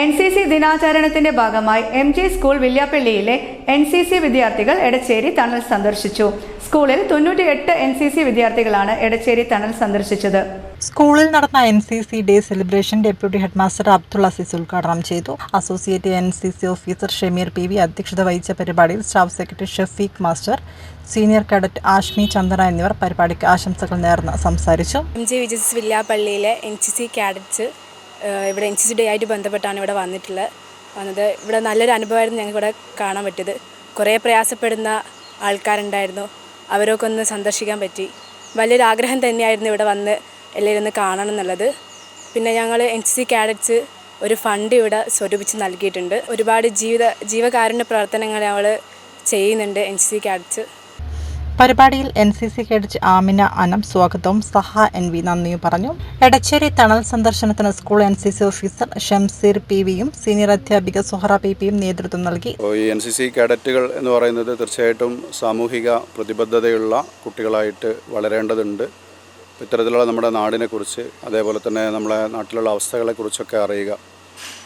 N C C ദിനാചരണത്തിന്റെ ഭാഗമായി M G school വില്യാപ്പള്ളിയിലെ എൻ സി സി വിദ്യാർത്ഥികൾ എടച്ചേരി തണൽ സന്ദർശിച്ചു. സ്കൂളിൽ തൊണ്ണൂറ്റി എട്ട് എൻ സി സി വിദ്യാർത്ഥികളാണ് എടച്ചേരി തണൽ സന്ദർശിച്ചത്. സ്കൂളിൽ നടന്ന N C C day celebration deputy headmaster Abdul Azeez ഉദ്ഘാടനം ചെയ്തു. Associate N C C officer Shameer P V അധ്യക്ഷത വഹിച്ച പരിപാടിയിൽ staff secretary Shafeeq master senior cadet Ashmi Chandana എന്നിവർ പരിപാടിക്ക് ആശംസകൾ നേർന്ന് സംസാരിച്ചു. എം ജി വിജയസ് വില്യാപ്പള്ളിയിലെ എൻ സി സി കാഡറ്റ്സ് ഇവിടെ എൻ സി സി ഡേ ആയിട്ട് ബന്ധപ്പെട്ടാണ് ഇവിടെ വന്നിട്ടുള്ളത്. വന്നത് ഇവിടെ നല്ലൊരു അനുഭവമായിരുന്നു ഞങ്ങൾക്ക് ഇവിടെ കാണാൻ പറ്റിയത്. കുറേ പ്രയാസപ്പെടുന്ന ആൾക്കാരുണ്ടായിരുന്നു. അവരൊക്കെ ഒന്ന് സന്ദർശിക്കാൻ പറ്റി. വലിയൊരു ആഗ്രഹം തന്നെയായിരുന്നു ഇവിടെ വന്ന് എല്ലാവരും ഒന്ന് കാണണം എന്നുള്ളത്. പിന്നെ ഞങ്ങൾ എൻ സി സി കാഡറ്റ്സ് ഒരു ഫണ്ട് ഇവിടെ സ്വരൂപിച്ച് നൽകിയിട്ടുണ്ട്. ഒരുപാട് ജീവിത ജീവകാരുണ്യ പ്രവർത്തനങ്ങൾ ഞങ്ങൾ ചെയ്യുന്നുണ്ട് എൻ സി സി കാഡറ്റ്സ് പരിപാടിയിൽ N C C cadet Amina Anam സ്വാഗതവും. സഹ എൻ വി നന്ദിയും പറഞ്ഞു. എടച്ചേരി തണൽ സന്ദർശനത്തിന് school N C C officer Shamseer P വിയും സീനിയർ അധ്യാപിക സുഹറ പി പിയും നേതൃത്വം നൽകി. ഈ എൻ സി സി കേഡറ്റുകൾ എന്ന് പറയുന്നത് തീർച്ചയായിട്ടും സാമൂഹിക പ്രതിബദ്ധതയുള്ള കുട്ടികളായിട്ട് വളരേണ്ടതുണ്ട്. ഇത്തരത്തിലുള്ള നമ്മുടെ നാടിനെക്കുറിച്ച് അതേപോലെ തന്നെ നമ്മുടെ നാട്ടിലുള്ള അവസ്ഥകളെക്കുറിച്ചൊക്കെ അറിയുക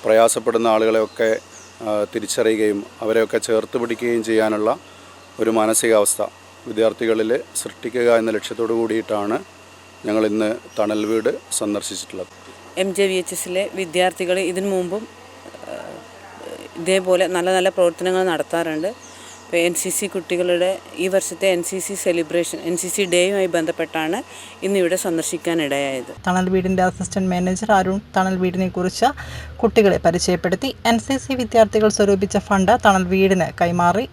പ്രയാസപ്പെടുന്ന ആളുകളെയൊക്കെ തിരിച്ചറിയുകയും അവരെയൊക്കെ ചേർത്ത് പിടിക്കുകയും ചെയ്യാനുള്ള ഒരു മാനസികാവസ്ഥ. വിദ്യാർത്ഥികളിൽ സൃഷ്ടിക്കുക എന്ന ലക്ഷ്യത്തോടു കൂടിയിട്ടാണ് ഞങ്ങൾ ഇന്ന് തണൽ വീട് സന്ദർശിച്ചിട്ടുള്ളത്. എം ജെ വി എച്ച് എസിലെ വിദ്യാർത്ഥികൾ ഇതിനു മുമ്പും ഇതേപോലെ നല്ല നല്ല പ്രവർത്തനങ്ങൾ നടത്താറുണ്ട്. ഇപ്പോൾ എൻ സി സി കുട്ടികളുടെ ഈ വർഷത്തെ N C C celebration N C C ഡേയുമായി ബന്ധപ്പെട്ടാണ് ഇന്നിവിടെ സന്ദർശിക്കാനിടയായത്. തണൽ വീടിന്റെ അസിസ്റ്റന്റ് മാനേജർ അരുൺ തണൽ വീടിനെ കുറിച്ച് കുട്ടികളെ പരിചയപ്പെടുത്തി. എൻ സി സി വിദ്യാർത്ഥികൾ സ്വരൂപിച്ച ഫണ്ട് തണൽ വീടിന് കൈമാറി.